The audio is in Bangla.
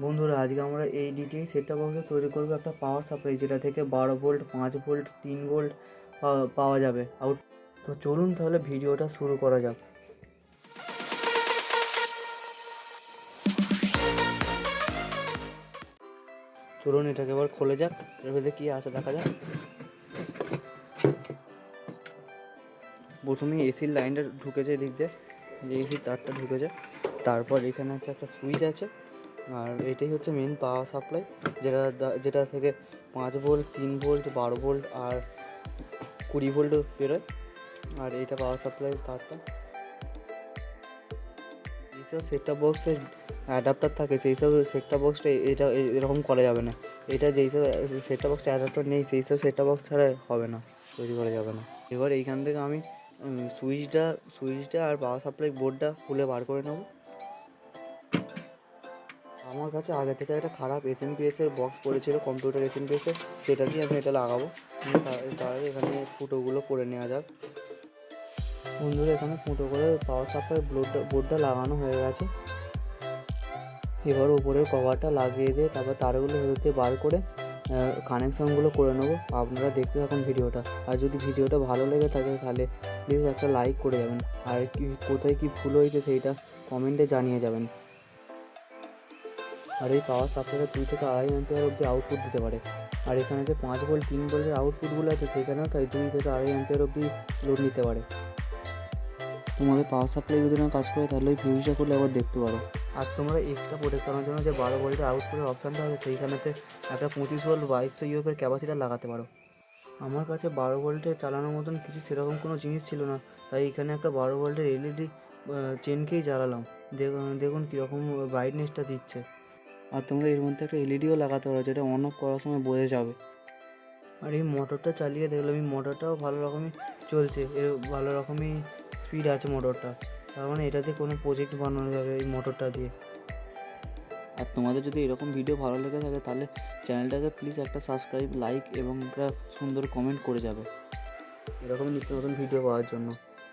বন্ধুরা, আজকে আমরা এই ডিটিআই সেটটা বক্সে তৈরি করব একটা পাওয়ার সাপ্লাই যেটা থেকে বারো ভোল্ট পাঁচ ভোল্ট তিন ভোল্ট পাওয়া যাবে। আউট তো চলুন তাহলে ভিডিওটা শুরু করা যাক। চলুন এটাকে এবার খোলে যাক, এর ভেতরে কী আছে দেখা যাক। প্রথমে এসির লাইনটা ঢুকেছে এদিক দিয়ে যে এসির তারটা ঢুকেছে। তারপর এখানে হচ্ছে একটা সুইচ আছে। আর এটাই হচ্ছে মেন পাওয়ার সাপ্লাই যেটা যেটা থেকে পাঁচ ভোল্ট তিন ভোল্ট বারো ভোল্ট আর কুড়ি ভোল্ট বেরোয়। আর এইটা পাওয়ার সাপ্লাই তারটা। এইসব সেটটা বক্সের অ্যাডাপ্টার থাকে সেই সব সেটটা বক্সটা এটা এরকম করা যাবে না। এটা যেই সব সেটটা বক্সটা অ্যাডাপ্টার নেই সেই সব সেটটা বক্স ছাড়া হবে না, তৈরি করা যাবে না। এবার এইখান থেকে আমি সুইচটা সুইচটা আর পাওয়ার সাপ্লাই বোর্ডটা খুলে বার করে নেব। আমার কাছে আগে থেকে একটা খারাপ এস এম এর বক্স পড়েছিল কম্পিউটার এস এম এর, সেটা দিয়ে আমি এটা লাগাবো। তার- এখানে ফুটোগুলো করে নেওয়া যাক। বন্ধুরা, এখানে ফুটো করে পাওয়ার সাপ্লাই বোর্ডটা বোর্ডটা লাগানো হয়ে গেছে। এবার উপরের কভারটা লাগিয়ে দিয়ে তারপর তারগুলো দিয়ে বার করে কানেকশনগুলো করে নেব। আপনারা দেখতে থাকুন ভিডিওটা। আর যদি ভিডিওটা ভালো লেগে থাকে তাহলে প্লিজ একটা লাইক করে যাবেন। আর কি, কোথায় কী ভুল হয়েছে সেইটা কমেন্টে জানিয়ে যাবেন। আর এই পাওয়ার সাপ্লাইটা দুই থেকে আড়াই অ্যাম্পিয়ার অবধি আউটপুট দিতে পারে। আর এখানে যে পাঁচ ভোল্ট তিন ভোল্টের আউটপুটগুলো আছে সেখানেও তাই দুই থেকে আড়াই অ্যাম্পিয়ার অবধি লোড নিতে পারে। তোমাদের পাওয়ার সাপ্লাই যদি না কাজ করে, তাহলে ওই ফিউজটা করলে আবার দেখতে পারো। আর তোমরা এক্সট্রা প্রোটেক্ট করার জন্য যে বারো ভোল্টের আউটপুটের অপশানটা আছে, সেইখানেতে একটা পঁচিশ ভোল্ট বাইশশো ইউএফের ক্যাপাসিটার লাগাতে পারো। আমার কাছে বারো ভোল্টে চালানোর মতন কিছু সেরকম কোনো জিনিস ছিল না। তাই এখানে একটা বারো ভোল্টের এলইডি চেনকেই জ্বালালাম। দেখুন কীরকম ব্রাইটনেসটা দিচ্ছে। আর তোমরা এর মধ্যে একটা এলইডিও লাগাতে পারো যেটা অন অফ করার সময় বোঝা যাবে। আর এই মোটরটা চালিয়ে দেখলাম এই মোটরটাও ভালো রকমই চলছে এর ভালো রকমই স্পিড আছে মোটরটা তার মানে এটাতে কোনো প্রজেক্ট বানানো যাবে এই মোটরটা দিয়ে। আর তোমাদের যদি এরকম ভিডিও ভালো লেগে থাকে তাহলে চ্যানেলটাকে প্লিজ একটা সাবস্ক্রাইব লাইক এবং একটা সুন্দর কমেন্ট করে যাবে। এরকম নিত্য নতুন ভিডিও পাওয়ার জন্য।